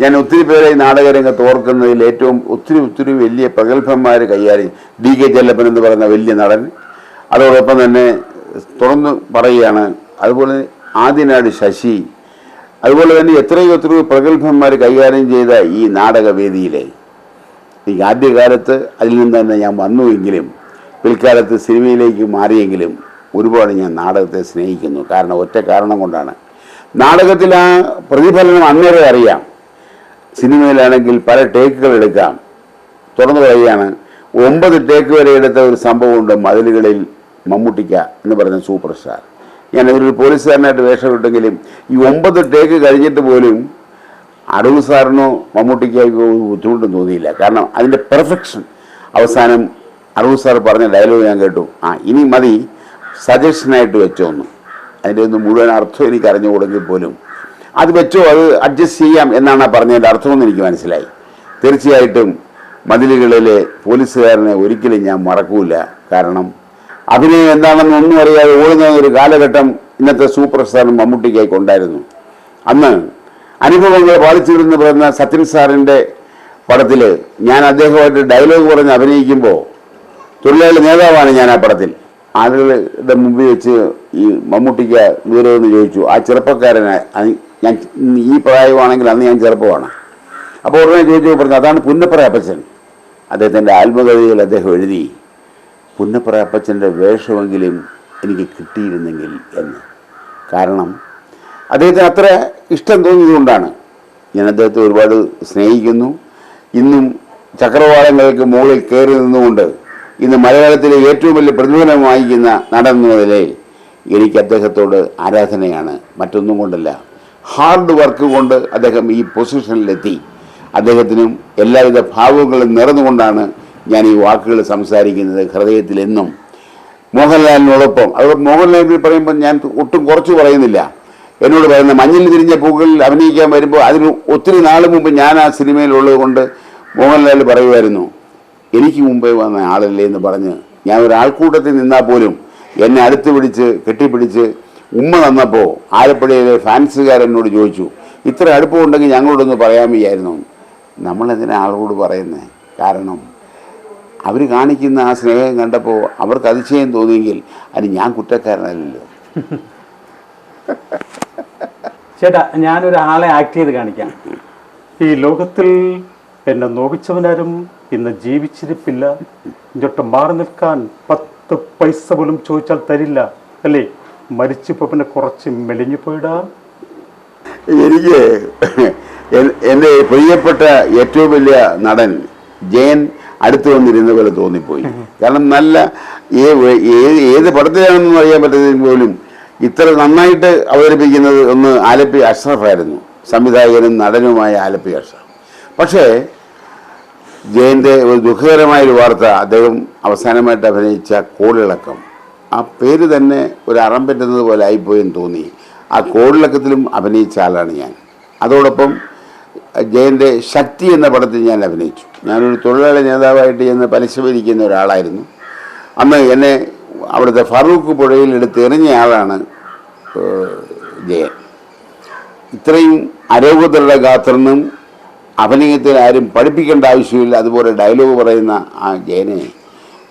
ഞാൻ ഒത്തിരി പേരെ ഈ നാടകരംഗത്ത് ഓർക്കുന്നതിൽ ഏറ്റവും ഒത്തിരി ഒത്തിരി വലിയ പ്രഗത്ഭന്മാർ കൈകാര്യം ഡി കെ ചെല്ലപ്പൻ എന്ന് പറയുന്ന വലിയ നടൻ. അതോടൊപ്പം തന്നെ തുറന്ന് പറയുകയാണ് അതുപോലെ ആദ്യനാട് ശശി. അതുപോലെ തന്നെ എത്രയോ എത്രയോ പ്രഗത്ഭന്മാർ കൈകാര്യം ചെയ്ത ഈ നാടകവേദിയിലെ. ഈ ആദ്യകാലത്ത് അതിൽ നിന്ന് തന്നെ ഞാൻ വന്നുവെങ്കിലും പിൽക്കാലത്ത് സിനിമയിലേക്ക് മാറിയെങ്കിലും ഒരുപാട് ഞാൻ നാടകത്തെ സ്നേഹിക്കുന്നു. കാരണം ഒറ്റ കാരണം കൊണ്ടാണ്. നാടകത്തിൽ ആ പ്രതിഫലനം അന്നേരം അറിയാം. സിനിമയിലാണെങ്കിൽ പല ടേക്കുകൾ എടുക്കാം. തുറന്നു പറയുകയാണ് ഒമ്പത് ടേക്ക് വരെ എടുത്ത ഒരു സംഭവമുണ്ട് മതിലുകളിൽ മമ്മൂട്ടിക്ക എന്ന് പറയുന്ന സൂപ്പർ സ്റ്റാർ. ഞാൻ ഒരു പോലീസുകാരനായിട്ട് വേഷമിട്ടെങ്കിലും ഈ ഒമ്പത് ടേക്ക് കഴിഞ്ഞിട്ട് പോലും അടവ് സാറിനോ മമ്മൂട്ടിക്കോ ബുദ്ധിമുട്ടും തോന്നിയില്ല. കാരണം അതിന്റെ പെർഫെക്ഷൻ അവസാനം അടവ് സാർ പറഞ്ഞ ഡയലോഗ് ഞാൻ കേട്ടു. ആ ഇനി മതി സജഷനായിട്ട് വെച്ചോന്നു അതിന്റെ ഒന്ന് മുഴുവൻ അർത്ഥം എനിക്ക് അറിഞ്ഞുകൂടെങ്കിൽ പോലും. അത് വെച്ചോ അത് അഡ്ജസ്റ്റ് ചെയ്യാം എന്നാണ് പറഞ്ഞതിന്റെ അർത്ഥമെന്ന് എനിക്ക് മനസ്സിലായി. തീർച്ചയായിട്ടും മതിലുകളിലെ പോലീസുകാരനെ ഒരിക്കലും ഞാൻ മറക്കൂല. കാരണം അഭിനയം എന്താണെന്ന് ഒന്നും അറിയാതെ ഓടുന്ന ഒരു കാലഘട്ടം ഇന്നത്തെ സൂപ്പർ സ്റ്റാറും മമ്മൂട്ടിക്കായി കൊണ്ടായിരുന്നു. അന്ന് അനുഭവങ്ങൾ പാലിച്ചിരുന്നു പറയുന്ന സത്യൻ സാറിന്റെ പടത്തിൽ ഞാൻ അദ്ദേഹമായിട്ട് ഡയലോഗ് പറഞ്ഞ് അഭിനയിക്കുമ്പോൾ തൊഴിലാളി നേതാവാണ് ഞാൻ ആ പടത്തിൽ. ആളുകളുടെ മുമ്പിൽ വെച്ച് ഈ മമ്മൂട്ടിക്ക് വിവരമെന്ന് ചോദിച്ചു. ആ ചെറുപ്പക്കാരനെ. ഞാൻ ഈ പ്രായമാണെങ്കിൽ അന്ന് ഞാൻ ചെറുപ്പമാണ്. അപ്പോൾ ഉടനെ ചോദിച്ചു പറഞ്ഞു അതാണ് പുന്നപ്പറ അപ്പച്ചൻ. അദ്ദേഹത്തിന്റെ ആത്മകഥയിൽ അദ്ദേഹം എഴുതി പുന്നപ്പറ അപ്പച്ചന്റെ വേഷമെങ്കിലും എനിക്ക് കിട്ടിയിരുന്നെങ്കിൽ എന്ന്. കാരണം അദ്ദേഹത്തിന് അത്ര ഇഷ്ടം തോന്നിയതുകൊണ്ടാണ് ഞാൻ അദ്ദേഹത്തെ ഒരുപാട് സ്നേഹിക്കുന്നു. ഇന്നും ചക്രവാളങ്ങൾക്ക് മുകളിൽ കയറി നിന്നുകൊണ്ട് ഇന്ന് മലയാളത്തിലെ ഏറ്റവും വലിയ പ്രതിഫലം വാങ്ങിക്കുന്ന നടൻ എന്ന നിലയിൽ എനിക്ക് അദ്ദേഹത്തോട് ആരാധനയാണ് മറ്റൊന്നും കൊണ്ടല്ല. ഹാർഡ് വർക്ക് കൊണ്ട് അദ്ദേഹം ഈ പൊസിഷനിലെത്തി അദ്ദേഹത്തിനും എല്ലാവിധ ഭാവങ്ങളും നിറന്നുകൊണ്ടാണ് ഞാൻ ഈ വാക്കുകൾ സംസാരിക്കുന്നത് ഹൃദയത്തിൽ എന്നും. മോഹൻലാലിനോടൊപ്പം അത് മോഹൻലാലിൽ പറയുമ്പോൾ ഞാൻ ഒട്ടും കുറച്ച് പറയുന്നില്ല. എന്നോട് പറയുന്ന മഞ്ഞിൽ തിരിഞ്ഞ പൂക്കളിൽ അഭിനയിക്കാൻ വരുമ്പോൾ അതിന് ഒത്തിരി നാൾ മുമ്പ് ഞാൻ ആ സിനിമയിലുള്ളത് കൊണ്ട് മോഹൻലാൽ പറയുമായിരുന്നു എനിക്ക് മുമ്പേ വന്ന ആളല്ലേ എന്ന് പറഞ്ഞ് ഞാൻ ഒരാൾക്കൂട്ടത്തിൽ നിന്നാൽ പോലും എന്നെ അടുത്ത് പിടിച്ച് കെട്ടിപ്പിടിച്ച് ഉമ്മ തന്നപ്പോൾ ആലപ്പുഴയിലെ ഫാൻസുകാരെന്നോട് ചോദിച്ചു ഇത്ര അടുപ്പമുണ്ടെങ്കിൽ ഞങ്ങളോടൊന്ന് പറയാൻ വയ്യായിരുന്നു നമ്മളെന്തിനാ ആളോട് പറയുന്നത് കാരണം അവർ കാണിക്കുന്ന ആ സ്നേഹം കണ്ടപ്പോൾ അവർക്ക് അതിശയം തോന്നിയെങ്കിൽ അത് ഞാൻ കുറ്റക്കാരനല്ലല്ലോ. ചേട്ടാ ഞാനൊരാളെ ആക്ട് ചെയ്ത് കാണിക്കാം. ഈ ലോകത്തിൽ എന്നെ നോവിച്ചവനാരും ഇന്ന് ജീവിച്ചിരിപ്പില്ല. ഇങ്ങോട്ട് മാറി നിൽക്കാൻ പത്ത് പൈസ പോലും ചോദിച്ചാൽ തരില്ല. അല്ലേ? മരിച്ചപ്പോ പിന്നെ കുറച്ച് മെലിഞ്ഞു പോയിടാ. എനിക്ക് എന്റെ പ്രിയപ്പെട്ട ഏറ്റവും വലിയ നടൻ ജയൻ അടുത്ത് വന്നിരുന്ന പോലെ തോന്നിപ്പോയി. കാരണം നല്ല ഏത് പടത്തിലാണെന്നും അറിയാൻ പറ്റുന്നതിന് പോലും ഇത്ര നന്നായിട്ട് അവതരിപ്പിക്കുന്നത് ഒന്ന് ആലപ്പി അഷ്റഫായിരുന്നു സംവിധായകനും നടനുമായ ആലപ്പി അഷ്റഫ്. പക്ഷേ ജയന്റെ ഒരു ദുഃഖകരമായ ഒരു വാർത്ത അദ്ദേഹം അവസാനമായിട്ട് അഭിനയിച്ച കോളിളക്കം. ആ പേര് തന്നെ ഒരു അറം പറ്റുന്നത് പോലെ ആയിപ്പോയെന്ന് തോന്നി. ആ കോളിളക്കത്തിലും അഭിനയിച്ച ആളാണ് ഞാൻ. അതോടൊപ്പം ജയന്റെ ശക്തി എന്ന പടത്തിൽ ഞാൻ അഭിനയിച്ചു. ഞാനൊരു തൊഴിലാളി നേതാവായിട്ട് ചെന്ന് പരിശീലിക്കുന്ന ഒരാളായിരുന്നു. അന്ന് എന്നെ അവിടുത്തെ ഫറൂഖ് പുഴയിൽ എടുത്ത് എറിഞ്ഞ ആളാണ് ജയൻ. ഇത്രയും അരോഗ്യതയുടെ ഗാത്രനും അഭിനയത്തിൽ ആരും പഠിപ്പിക്കേണ്ട ആവശ്യമില്ല. അതുപോലെ ഡയലോഗ് പറയുന്ന ആ ജയനെ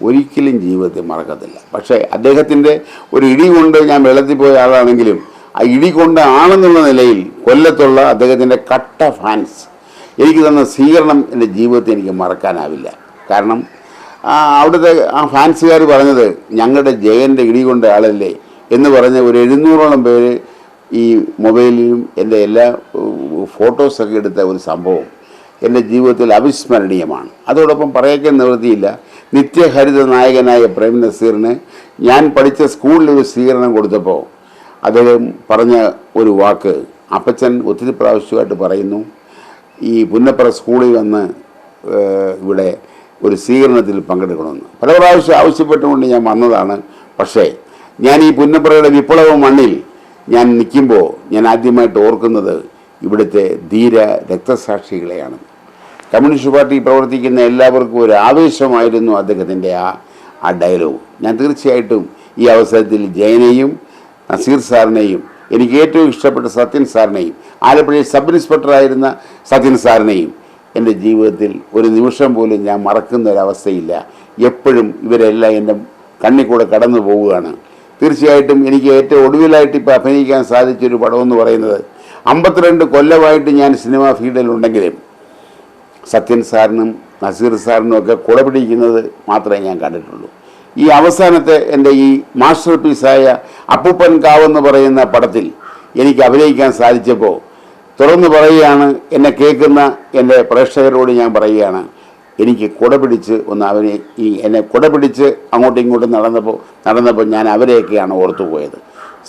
ഒരിക്കലും ജീവിതത്തിൽ മറക്കത്തില്ല. പക്ഷേ അദ്ദേഹത്തിന്റെ ഒരു ഇടി കൊണ്ട് ഞാൻ വെള്ളത്തിൽ പോയ ആളാണെങ്കിലും ആ ഇടി കൊണ്ട് ആണെന്നുള്ള നിലയിൽ കൊല്ലത്തുള്ള അദ്ദേഹത്തിന്റെ കട്ട ഫാൻസ് എനിക്ക് തന്ന സ്വീകരണം എന്റെ ജീവിതത്തിൽ എനിക്ക് മറക്കാനാവില്ല. കാരണം അവിടുത്തെ ആ ഫാൻസുകാർ പറഞ്ഞത് ഞങ്ങളുടെ ജയന്റെ ഇടി കൊണ്ട ആളല്ലേ എന്ന് പറഞ്ഞ ഒരു എഴുന്നൂറോളം പേര് ഈ മൊബൈലിലും എന്റെ എല്ലാ ഫോട്ടോസൊക്കെ എടുത്ത ഒരു സംഭവം. എന്റെ ജീവിതത്തിൽ അവിസ്മരണീയമാണ്. അതോടൊപ്പം പറയക്കാൻ നിവൃത്തിയില്ല. നിത്യഹരിത നായകനായ പ്രേം നസീറിന് ഞാൻ പഠിച്ച സ്കൂളിൽ ഒരു സ്വീകരണം കൊടുത്തപ്പോൾ അദ്ദേഹം പറഞ്ഞ ഒരു വാക്ക് അപ്പച്ചൻ ഒത്തിരി പ്രാവശ്യമായിട്ട് പറയുന്നു. ഈ പുന്നപ്പുറ സ്കൂളിൽ വന്ന് ഇവിടെ ഒരു സ്വീകരണത്തിൽ പങ്കെടുക്കണമെന്ന്. പല പ്രാവശ്യം ആവശ്യപ്പെട്ടുകൊണ്ട് ഞാൻ വന്നതാണ്. പക്ഷേ ഞാൻ ഈ പുന്നപ്പുറയുടെ വിപ്ലവ മണ്ണിൽ ഞാൻ നിൽക്കുമ്പോൾ ഞാൻ ആദ്യമായിട്ട് ഓർക്കുന്നത് ഇവിടുത്തെ ധീര രക്തസാക്ഷികളെയാണ്. കമ്മ്യൂണിസ്റ്റ് പാർട്ടി പ്രവർത്തിക്കുന്ന എല്ലാവർക്കും ഒരു ആവേശമായിരുന്നു അദ്ദേഹത്തിന്റെ ആ ആ ഡയലോഗ് ഞാൻ തീർച്ചയായിട്ടും ഈ അവസരത്തിൽ ജയനെയും നസീർ സാറിനെയും എനിക്ക് ഏറ്റവും ഇഷ്ടപ്പെട്ട സത്യൻ സാറിനെയും ആലപ്പുഴയിൽ സബ് ഇൻസ്പെക്ടറായിരുന്ന സത്യൻ സാറിനെയും എന്റെ ജീവിതത്തിൽ ഒരു നിമിഷം പോലും ഞാൻ മറക്കുന്ന ഒരവസ്ഥയില്ല എപ്പോഴും ഇവരെല്ലാം എന്റെ കണ്ണിൽ കൂടെ കടന്നു പോവുകയാണ്. തീർച്ചയായിട്ടും എനിക്ക് ഏറ്റവും ഒടുവിലായിട്ട് ഇപ്പോൾ അഭിനയിക്കാൻ സാധിച്ചൊരു പടമെന്ന് പറയുന്നത് അമ്പത്തിരണ്ട് കൊല്ലമായിട്ട് ഞാൻ സിനിമാ ഫീൽഡിലുണ്ടെങ്കിലും സത്യൻ സാറിനും നസീർ സാറിനും ഒക്കെ കുട പിടിക്കുന്നത് മാത്രമേ ഞാൻ കണ്ടിട്ടുള്ളൂ. ഈ അവസാനത്തെ എന്റെ ഈ മാസ്റ്റർ പീസായ അപ്പൂപ്പൻ കാവെന്ന് പറയുന്ന പടത്തിൽ എനിക്ക് അഭിനയിക്കാൻ സാധിച്ചപ്പോൾ തുറന്നു പറയുകയാണ് എന്നെ കേൾക്കുന്ന എന്റെ പ്രേക്ഷകരോട് ഞാൻ പറയുകയാണ് എനിക്ക് കുട പിടിച്ച് ഒന്ന് അവനെ ഈ എന്നെ കുട പിടിച്ച് അങ്ങോട്ടും ഇങ്ങോട്ടും നടന്നപ്പോൾ നടന്നപ്പോൾ ഞാൻ അവരെയൊക്കെയാണ് ഓർത്തു പോയത്.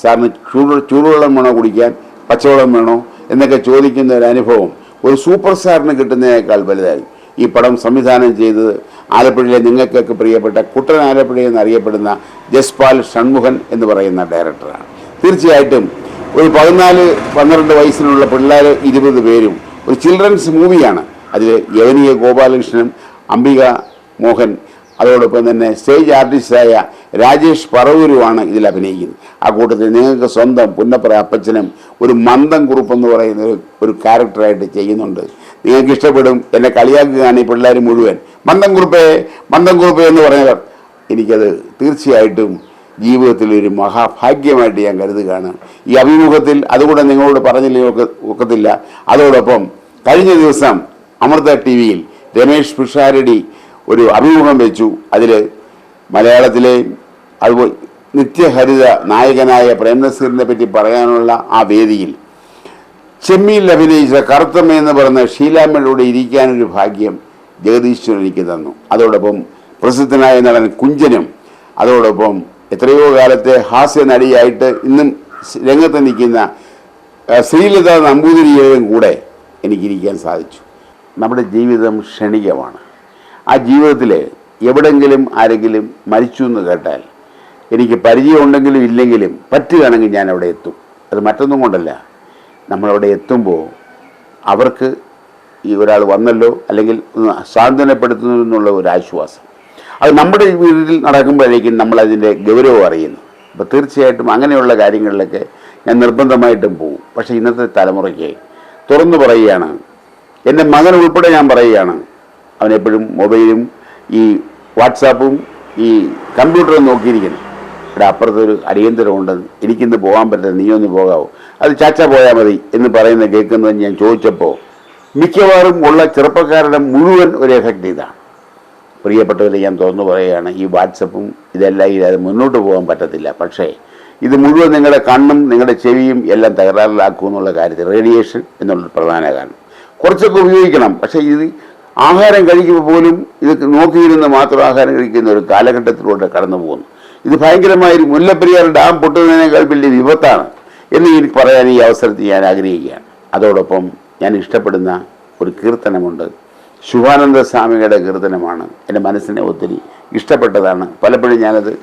സാറിന് ചൂട് ചൂടുവെള്ളം വേണോ കുടിക്കാൻ. പച്ചവെള്ളം വേണോ എന്നൊക്കെ ചോദിക്കുന്ന ഒരു അനുഭവം ഒരു സൂപ്പർ സ്റ്റാറിന് കിട്ടുന്നതിനേക്കാൾ വലുതായി. ഈ പടം സംവിധാനം ചെയ്തത് ആലപ്പുഴയിലെ നിങ്ങൾക്കൊക്കെ പ്രിയപ്പെട്ട കുട്ടൻ ആലപ്പുഴ എന്നറിയപ്പെടുന്ന ജസ്പാൽ ഷൺമുഖൻ എന്ന് പറയുന്ന ഡയറക്ടറാണ്. തീർച്ചയായിട്ടും ഒരു പതിനാല് പന്ത്രണ്ട് വയസ്സിനുള്ള പിള്ളേർ ഇരുപത് പേരും ഒരു ചിൽഡ്രൻസ് മൂവിയാണ്. അതിൽ യവനീയ ഗോപാലകൃഷ്ണനും അംബിക മോഹൻ അതോടൊപ്പം തന്നെ സ്റ്റേജ് ആർട്ടിസ്റ്റായ രാജേഷ് പറവൂരുമാണ് ഇതിൽ അഭിനയിക്കുന്നത്. ആ കൂട്ടത്തിൽ നിങ്ങൾക്ക് സ്വന്തം പുന്നപ്പറ അപ്പച്ചനും ഒരു മന്ദം കുറുപ്പ് എന്ന് പറയുന്ന ഒരു- ക്യാരക്ടറായിട്ട് ചെയ്യുന്നുണ്ട്. നിങ്ങൾക്ക് ഇഷ്ടപ്പെടും. എന്നെ കളിയാക്കുകയാണ് ഈ പിള്ളേർ മുഴുവൻ. മന്ദം കുറുപ്പേ മന്ദം കുറുപ്പേ എന്ന് പറഞ്ഞവർ എനിക്കത് തീർച്ചയായിട്ടും ജീവിതത്തിൽ ഒരു മഹാഭാഗ്യമായിട്ട് ഞാൻ കരുതുകയാണ്. ഈ അഭിമുഖത്തിൽ അതുകൂടെ നിങ്ങളോട് പറഞ്ഞില്ലേ ഒക്കെ ഒക്കത്തില്ല. അതോടൊപ്പം കഴിഞ്ഞ ദിവസം അമൃത ടി വിയിൽ രമേഷ് പിഷാരടി ഒരു അഭിമുഖം വെച്ചു. അതിൽ മലയാളത്തിലെ അതുപോലെ നിത്യഹരിത നായകനായ പ്രേംനസീറിനെ പറ്റി പറയാനുള്ള ആ വേദിയിൽ. ചെമ്മീൽ അഭിനയിച്ച കറുത്തമ്മ എന്ന് പറയുന്ന ഷീലാമ്മയുടെ ഇരിക്കാനൊരു ഭാഗ്യം ജഗദീശ്വരൻ എനിക്ക് തന്നു. അതോടൊപ്പം പ്രസിദ്ധനായ നടൻ കുഞ്ചനും അതോടൊപ്പം എത്രയോ കാലത്തെ ഹാസ്യ നടിയായിട്ട് ഇന്നും രംഗത്ത് നിൽക്കുന്ന ശ്രീലത നമ്പൂതിരിയുടെയും കൂടെ എനിക്കിരിക്കാൻ സാധിച്ചു. നമ്മുടെ ജീവിതം ക്ഷണികമാണ്. ആ ജീവിതത്തിൽ എവിടെങ്കിലും ആരെങ്കിലും മരിച്ചു എന്ന് കേട്ടാൽ എനിക്ക് പരിചയമുണ്ടെങ്കിലും ഇല്ലെങ്കിലും പറ്റുകയാണെങ്കിൽ ഞാൻ അവിടെ എത്തും. അത് മറ്റൊന്നും കൊണ്ടല്ല. നമ്മളവിടെ എത്തുമ്പോൾ അവർക്ക് ഈ ഒരാൾ വന്നല്ലോ അല്ലെങ്കിൽ സാന്ത്വനപ്പെടുത്തുന്നു എന്നുള്ള ഒരു ആശ്വാസം. അത് നമ്മുടെ വീട്ടിൽ നടക്കുമ്പോഴേക്കും നമ്മളതിന്റെ ഗൗരവം അറിയുന്നു. അപ്പോൾ തീർച്ചയായിട്ടും അങ്ങനെയുള്ള കാര്യങ്ങളിലൊക്കെ ഞാൻ നിർബന്ധമായിട്ടും പോകും പക്ഷേ ഇന്നത്തെ തലമുറയ്ക്ക് തുറന്നു പറയുകയാണ് എന്റെ മകൻ ഉൾപ്പെടെ ഞാൻ പറയുകയാണ്. അവനെപ്പോഴും മൊബൈലും ഈ വാട്സാപ്പും ഈ കമ്പ്യൂട്ടറും നോക്കിയിരിക്കണം ഇവിടെ അപ്പുറത്തൊരു അടിയന്തരമുണ്ട്. എനിക്കിന്ന് പോകാൻ പറ്റില്ല. നീ ഒന്ന് പോകാവോ. അത് ചാച്ച പോയാൽ മതി എന്ന് പറയുന്ന കേൾക്കുന്നത് ഞാൻ ചോദിച്ചപ്പോൾ മിക്കവാറും ഉള്ള ചെറുപ്പക്കാരുടെ മുഴുവൻ ഒരു എഫക്റ്റ് ഇതാണ്. പ്രിയപ്പെട്ടവരെ ഞാൻ തുറന്നു പറയുകയാണ് ഈ വാട്സപ്പും ഇതെല്ലാം ഇല്ലാതെ മുന്നോട്ട് പോകാൻ പറ്റത്തില്ല. പക്ഷേ ഇത് മുഴുവൻ നിങ്ങളുടെ കണ്ണും നിങ്ങളുടെ ചെവിയും എല്ലാം തകരാറിലാക്കും എന്നുള്ള കാര്യത്തിൽ റേഡിയേഷൻ എന്നുള്ളൊരു പ്രധാന കാരണം. കുറച്ചൊക്കെ ഉപയോഗിക്കണം. പക്ഷേ ഇത് ആഹാരം കഴിക്കുമ്പോൾ പോലും ഇത് നോക്കിയിരുന്ന് മാത്രം ആഹാരം കഴിക്കുന്ന ഒരു കാലഘട്ടത്തിലൂടെ കടന്നു പോകുന്നു ഇത് ഭയങ്കരമായ മുല്ലപ്പെരിയാർ ഡാം പൊട്ടുന്നതിനേക്കാൾ വലിയ വിപത്താണ് എന്ന് എനിക്ക് പറയാൻ ഈ അവസരത്തിൽ ഞാൻ ആഗ്രഹിക്കുകയാണ്. അതോടൊപ്പം ഞാൻ ഇഷ്ടപ്പെടുന്ന ഒരു കീർത്തനമുണ്ട്. ശുഭാനന്ദ സ്വാമിയുടെ കീർത്തനമാണ്. എന്റെ മനസ്സിനെ ഒത്തിരി ഇഷ്ടപ്പെട്ടതാണ്. പലപ്പോഴും ഞാനത്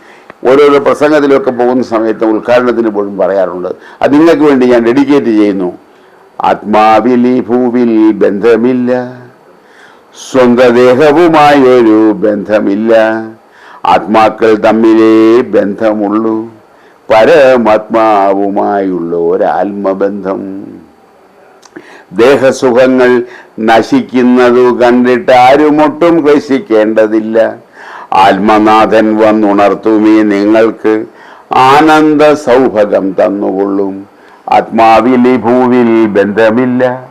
ഓരോരോ പ്രസംഗത്തിലൊക്കെ പോകുന്ന സമയത്ത് ഉദ്ഘാടനത്തിന് പോലും പറയാറുണ്ട്. അത് നിങ്ങൾക്ക് വേണ്ടി ഞാൻ ഡെഡിക്കേറ്റ് ചെയ്യുന്നു. ആത്മാവിൽ ഭൂവിൽ ബന്ധമില്ല. സ്വന്തദേഹവുമായൊരു ബന്ധമില്ല. ആത്മാക്കൾ തമ്മിലേ ബന്ധമുള്ളൂ. പരമാത്മാവുമായുള്ള ഒരാത്മബന്ധം. ദേഹസുഖങ്ങൾ നശിക്കുന്നതു കണ്ടിട്ട് ആരുമൊട്ടും ക്ലേശിക്കേണ്ടതില്ല. ആത്മനാഥൻ വന്നുണർത്തുമേ നിങ്ങൾക്ക് ആനന്ദ സൗഭഗം തന്നുകൊള്ളും. ആത്മാവിൽ ഭൂവിൽ ബന്ധമില്ല.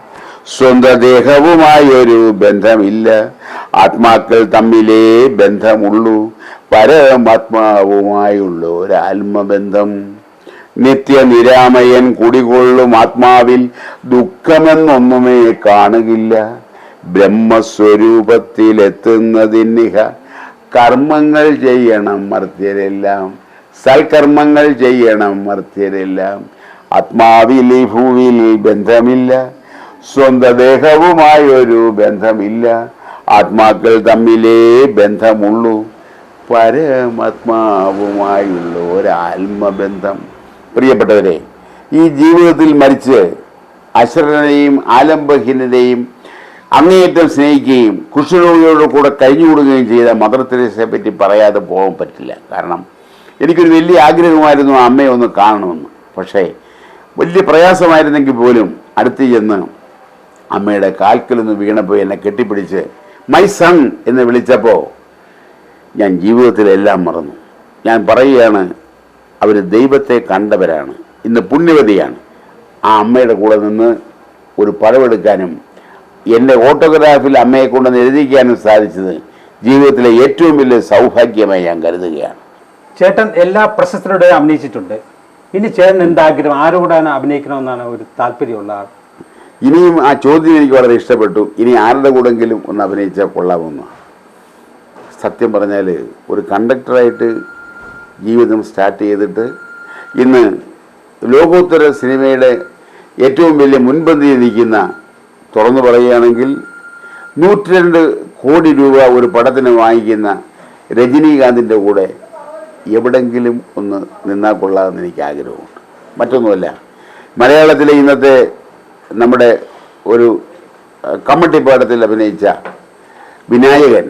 സ്വന്തം ദേഹവുമായൊരു ബന്ധമില്ല. ആത്മാക്കൾ തമ്മിലേ ബന്ധമുള്ളൂ. പരമാത്മാവുമായുള്ള ഒരു ആത്മബന്ധം നിത്യനിരാമയൻ കുടികൊള്ളും ആത്മാവിൽ ദുഃഖമെന്നൊന്നുമേ കാണുകില്ല. ബ്രഹ്മസ്വരൂപത്തിലെത്തുന്നതിനിഹ കർമ്മങ്ങൾ ചെയ്യണം മർത്യരെല്ലാം. സൽക്കർമ്മങ്ങൾ ചെയ്യണം മർത്യരെല്ലാം. ആത്മാവിൽ ഈ ഭൂവിൽ ബന്ധമില്ല. സ്വന്തം ദേഹവുമായൊരു ബന്ധമില്ല. ആത്മാക്കൾ തമ്മിലേ ബന്ധമുള്ളൂ. പരമാത്മാവുമായുള്ള ഒരു ആത്മബന്ധം പ്രിയപ്പെട്ടവരെ ഈ ജീവിതത്തിൽ മരിച്ച് അശ്വരനെയും ആലംബഹീനരെയും അങ്ങേയറ്റം സ്നേഹിക്കുകയും കുഷ്ഠരോഗികളുടെ കൂടെ കഴിഞ്ഞുകൂടുകയും ചെയ്ത മദർ തെരേസയെ പറ്റി പറയാതെ പോകാൻ പറ്റില്ല. കാരണം എനിക്കൊരു വലിയ ആഗ്രഹമായിരുന്നു അമ്മയെ ഒന്ന് കാണണമെന്ന്. പക്ഷേ വലിയ പ്രയാസമായിരുന്നെങ്കിൽ പോലും അടുത്ത് ചെന്ന് അമ്മയുടെ കാൽക്കലൊന്ന് വീണപ്പോൾ എന്നെ കെട്ടിപ്പിടിച്ച് മൈ സൺ എന്ന് വിളിച്ചപ്പോൾ ഞാൻ ജീവിതത്തിലെല്ലാം മറന്നു. ഞാൻ പറയുകയാണ് അവർ ദൈവത്തെ കണ്ടവരാണ്. ഇന്ന് പുണ്യവതിയാണ്. ആ അമ്മയുടെ കൂടെ നിന്ന് ഒരു പടമെടുക്കാനും എന്റെ ഓട്ടോഗ്രാഫിൽ അമ്മയെ കൊണ്ടുവന്ന് എഴുതിക്കാനും സാധിച്ചത് ജീവിതത്തിലെ ഏറ്റവും വലിയ സൗഭാഗ്യമായി ഞാൻ കരുതുകയാണ്. ചേട്ടൻ എല്ലാ പ്രശസ്തരുടെയും അഭിനയിച്ചിട്ടുണ്ട്. ഇനി ചേട്ടൻ എന്താഗ്രഹം? ആരോടാണ് അഭിനയിക്കണമെന്നാണ് ഒരു താല്പര്യമുള്ള ആൾ. ഇനിയും ആ ചോദ്യം എനിക്ക് വളരെ ഇഷ്ടപ്പെട്ടു. ഇനി ആരുടെ കൂടെങ്കിലും ഒന്ന് അഭിനയിച്ചാൽ കൊള്ളാമെന്ന് സത്യം പറഞ്ഞാൽ ഒരു കണ്ടക്ടറായിട്ട് ജീവിതം സ്റ്റാർട്ട് ചെയ്തിട്ട് ഇന്ന് ലോകോത്തര സിനിമയുടെ ഏറ്റവും വലിയ മുൻപന്തിയിൽ നിൽക്കുന്ന തുറന്നു പറയുകയാണെങ്കിൽ നൂറ്റി രണ്ട് കോടി രൂപ ഒരു പടത്തിന് വാങ്ങിക്കുന്ന രജനീകാന്തിന്റെ കൂടെ എവിടെങ്കിലും ഒന്ന് നിന്നാൽ കൊള്ളാമെന്ന് എനിക്ക് ആഗ്രഹമുണ്ട്. മറ്റൊന്നുമല്ല മലയാളത്തിലെ ഇന്നത്തെ നമ്മുടെ ഒരു അഹ്, കമ്മട്ടി പാഠത്തിൽ അഭിനയിച്ച വിനായകൻ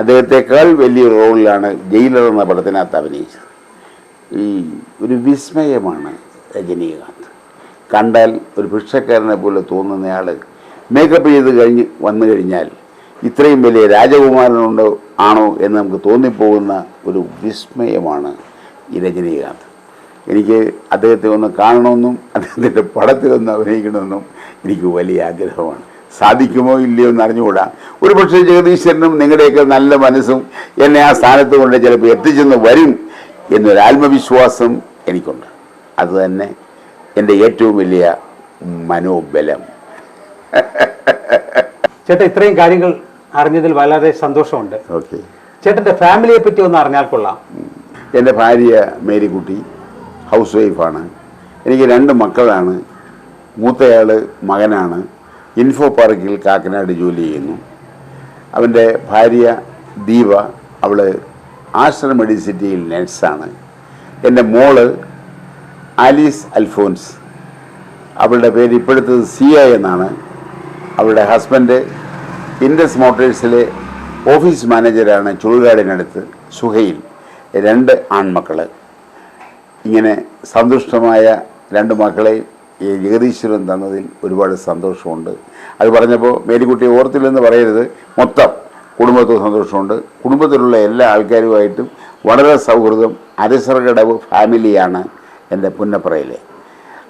അദ്ദേഹത്തെക്കാൾ വലിയ റോളിലാണ് ജയിലർ എന്ന പടത്തിനകത്ത് അഭിനയിച്ചത്. ഈ ഒരു വിസ്മയമാണ് രജനീകാന്ത്. കണ്ടാൽ ഒരു ഭിക്ഷക്കാരനെ പോലെ തോന്നുന്നയാൾ മേക്കപ്പ് ചെയ്ത് കഴിഞ്ഞ് വന്നു കഴിഞ്ഞാൽ ഇത്രയും വലിയ രാജകുമാരനുണ്ടോ ആണോ എന്ന് നമുക്ക് തോന്നിപ്പോകുന്ന ഒരു വിസ്മയമാണ് ഈ രജനീകാന്ത്. എനിക്ക് അദ്ദേഹത്തെ ഒന്ന് കാണണമെന്നും അദ്ദേഹത്തിന്റെ പടത്തിലൊന്ന് അഭിനയിക്കണമെന്നും എനിക്ക് വലിയ ആഗ്രഹമാണ്. സാധിക്കുമോ ഇല്ലയോ എന്ന് അറിഞ്ഞുകൂടാ. ഒരു പക്ഷേ ജഗദീശ്വരനും നിങ്ങളുടെയൊക്കെ നല്ല മനസ്സും എന്നെ ആ സ്ഥാനത്ത് കൊണ്ട് ചിലപ്പോൾ എത്തിച്ചെന്ന് വരും എന്നൊരു ആത്മവിശ്വാസം എനിക്കുണ്ട്. അതുതന്നെ എന്റെ ഏറ്റവും വലിയ മനോബലം. ചേട്ടാ ഇത്രയും കാര്യങ്ങൾ അറിഞ്ഞതിൽ വളരെ സന്തോഷമുണ്ട്. ഓക്കെ. ചേട്ടന്റെ ഫാമിലിയെ പറ്റി ഒന്ന് അറിഞ്ഞാൽ കൊള്ളാം. എന്റെ ഭാര്യ മേരിക്കുട്ടി ഹൗസ് വൈഫാണ്. എനിക്ക് രണ്ട് മക്കളാണ്. മൂത്തയാൾ മകനാണ്. ഇൻഫോ പാർക്കിൽ കാക്കനാട് ജോലി ചെയ്യുന്നു. അവന്റെ ഭാര്യ ദീപ അവൾ ആശ്രമ മെഡിസിറ്റിയിൽ നഴ്സാണ്. എന്റെ മോൾ ആലീസ് അൽഫോൻസ്. അവളുടെ പേര് ഇപ്പോഴത്തെ സിയ എന്നാണ്. അവളുടെ ഹസ്ബൻഡ് ഇൻഡസ് മോട്ടേഴ്സിലെ ഓഫീസ് മാനേജരാണ് ചുളുകാടിനടുത്ത് സുഹയിൽ രണ്ട് ആൺമക്കൾ ഇങ്ങനെ സന്തുഷ്ടമായ രണ്ട് മക്കളെ ഈ ജഗദീശ്വരൻ തന്നതിൽ ഒരുപാട് സന്തോഷമുണ്ട്. അത് പറഞ്ഞപ്പോൾ മേരിക്കുട്ടി ഓർത്തില്ലെന്ന് പറയരുത്. മൊത്തം കുടുംബത്തിൽ സന്തോഷമുണ്ട്. കുടുംബത്തിലുള്ള എല്ലാ ആൾക്കാരുമായിട്ടും വളരെ സൗഹൃദം അരസർകടവ് ഫാമിലിയാണ് എന്റെ പുന്നപ്പറയിലെ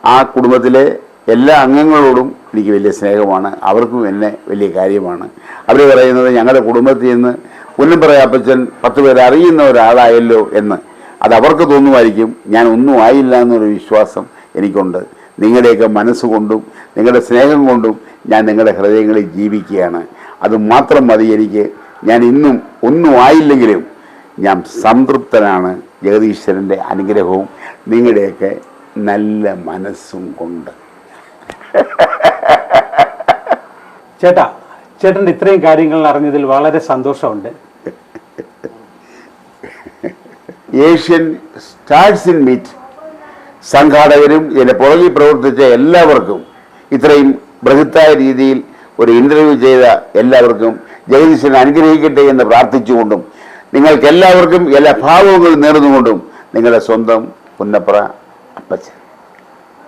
ആ കുടുംബത്തിലെ എല്ലാ അംഗങ്ങളോടും എനിക്ക് വലിയ സ്നേഹമാണ്. അവർക്കും എന്നെ വലിയ കാര്യമാണ്. അവർ പറയുന്നത് ഞങ്ങളുടെ കുടുംബത്തിൽ നിന്ന് പുന്നപ്പറ അപ്പച്ചൻ പത്ത് പേരെ അറിയുന്ന ഒരാളായല്ലോ എന്ന്. അത് അവർക്ക് തോന്നുമായിരിക്കും. ഞാൻ ഒന്നും ആയില്ല എന്നൊരു വിശ്വാസം എനിക്കുണ്ട്. നിങ്ങളുടെയൊക്കെ മനസ്സുകൊണ്ടും നിങ്ങളുടെ സ്നേഹം കൊണ്ടും ഞാൻ നിങ്ങളുടെ ഹൃദയങ്ങളിൽ ജീവിക്കുകയാണ്. അത് മാത്രം മതി എനിക്ക്. ഞാൻ ഇന്നും ഒന്നും ആയില്ലെങ്കിലും ഞാൻ സംതൃപ്തനാണ്. ജഗദീശ്വരന്റെ അനുഗ്രഹവും നിങ്ങളുടെയൊക്കെ നല്ല മനസ്സും കൊണ്ട്. ചേട്ടാ ചേട്ടന്റെ ഇത്രയും കാര്യങ്ങൾ അറിഞ്ഞതിൽ വളരെ സന്തോഷമുണ്ട്. ഏഷ്യൻ സ്റ്റാർസ് ഇൻ മീറ്റ് സംഘാടകരും ഇതിന്റെ പുറകിൽ പ്രവർത്തിച്ച എല്ലാവർക്കും ഇത്രയും ബൃഹത്തായ രീതിയിൽ ഒരു ഇന്റർവ്യൂ ചെയ്ത എല്ലാവർക്കും ജഗദീശന് അനുഗ്രഹിക്കട്ടെ എന്ന് പ്രാർത്ഥിച്ചുകൊണ്ടും നിങ്ങൾക്കെല്ലാവർക്കും എല്ലാ ഭാവങ്ങളും നേർന്നുകൊണ്ടും നിങ്ങളുടെ സ്വന്തം പുന്നപ്ര അപ്പച്ചൻ.